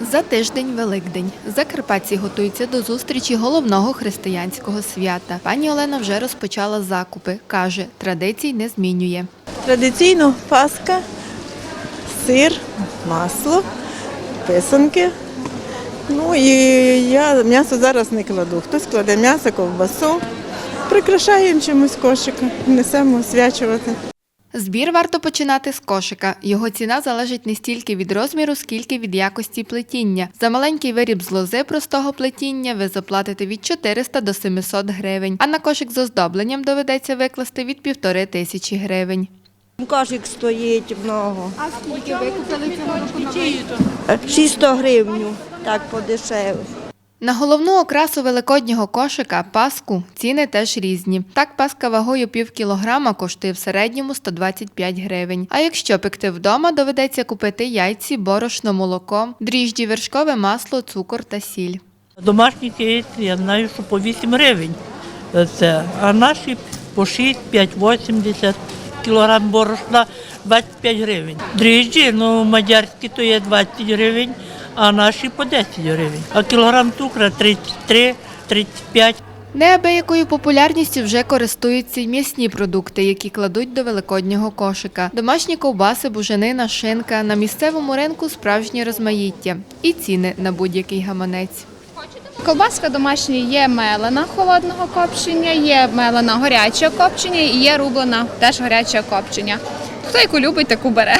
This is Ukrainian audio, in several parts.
За тиждень Великдень Закарпатці готуються до зустрічі головного християнського свята. Пані Олена вже розпочала закупи. каже, традицій не змінює. Традиційно паска, сир, масло, писанки. Ну і я м'ясо зараз не кладу. Хтось кладе м'ясо, ковбасу. Прикрашаємо чимось кошика, несемо освячувати. Збір варто починати з кошика. Його ціна залежить не стільки від розміру, скільки від якості плетіння. За маленький виріб з лози простого плетіння ви заплатите від 400 до 700 гривень, а на кошик з оздобленням доведеться викласти від півтори тисячі гривень. Кошик стоїть много. А скільки ви купили цього року? 600 гривень, так подешевше. На головну окрасу великоднього кошика паску ціни теж різні. Так паска вагою пів кілограма коштує в середньому 125 гривень. А якщо пекти вдома, доведеться купити яйці, борошно, молоко, дріжджі, вершкове масло, цукор та сіль. Домашні яєць, я знаю, що по 8 гривень. Це, а наші по 6, 5, 80 кілограм борошна 25 гривень. Дріжджі, ну мадярські то є 20 гривень, а наші по 10 гривень. А кілограм цукра 33, 35. Неабиякою популярністю вже користуються й м'ясні продукти, які кладуть до великоднього кошика. Домашні ковбаси, буженина, шинка. На місцевому ринку справжнє розмаїття і ціни на будь-який гаманець. Ковбаска домашня є мелена холодного копчення, є мелена гарячого копчення і є рублена теж гарячого копчення. Хто яку любить, таку бере.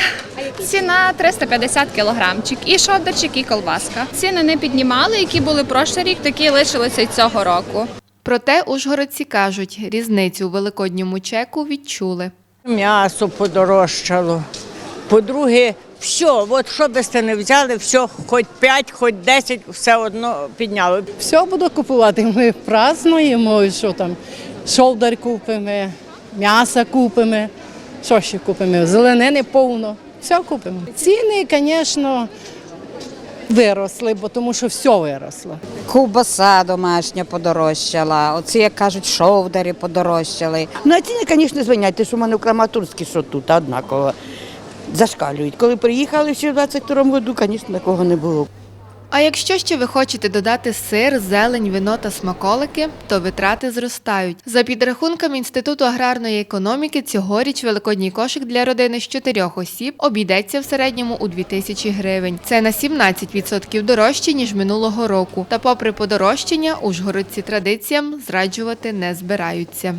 Ціна 350 кілограмчик. І шодерчик, і колбаска. Ціни не піднімали, які були прошлий рік, такі лишилися й цього року. Проте ужгородці кажуть, різницю у великодньому чеку відчули. М'ясо подорожчало. По-друге, все, от що би сте не взяли, все, хоч 5, хоч 10, все одно підняло. Все буду купувати. Ми празднуємо, що там шовдар купимо, м'ясо купимо, що ще купимо, зеленини повно, все купимо. Ціни, звісно, виросли, бо тому що все виросло. Кубаса домашня подорожчала. Оці, як кажуть, шовдари подорожчали. Ну, а ціни, звісно, звиняйте, що в мене в Краматорській, що тут, однаково. Зашкалюють. Коли приїхали ще в 22-му році, звісно, такого не було. А якщо ще ви хочете додати сир, зелень, вино та смаколики, то витрати зростають. За підрахунками Інституту аграрної економіки, цьогоріч великодній кошик для родини з чотирьох осіб обійдеться в середньому у 2000 гривень. Це на 17% дорожче, ніж минулого року. Та попри подорожчання, ужгородці традиціям зраджувати не збираються.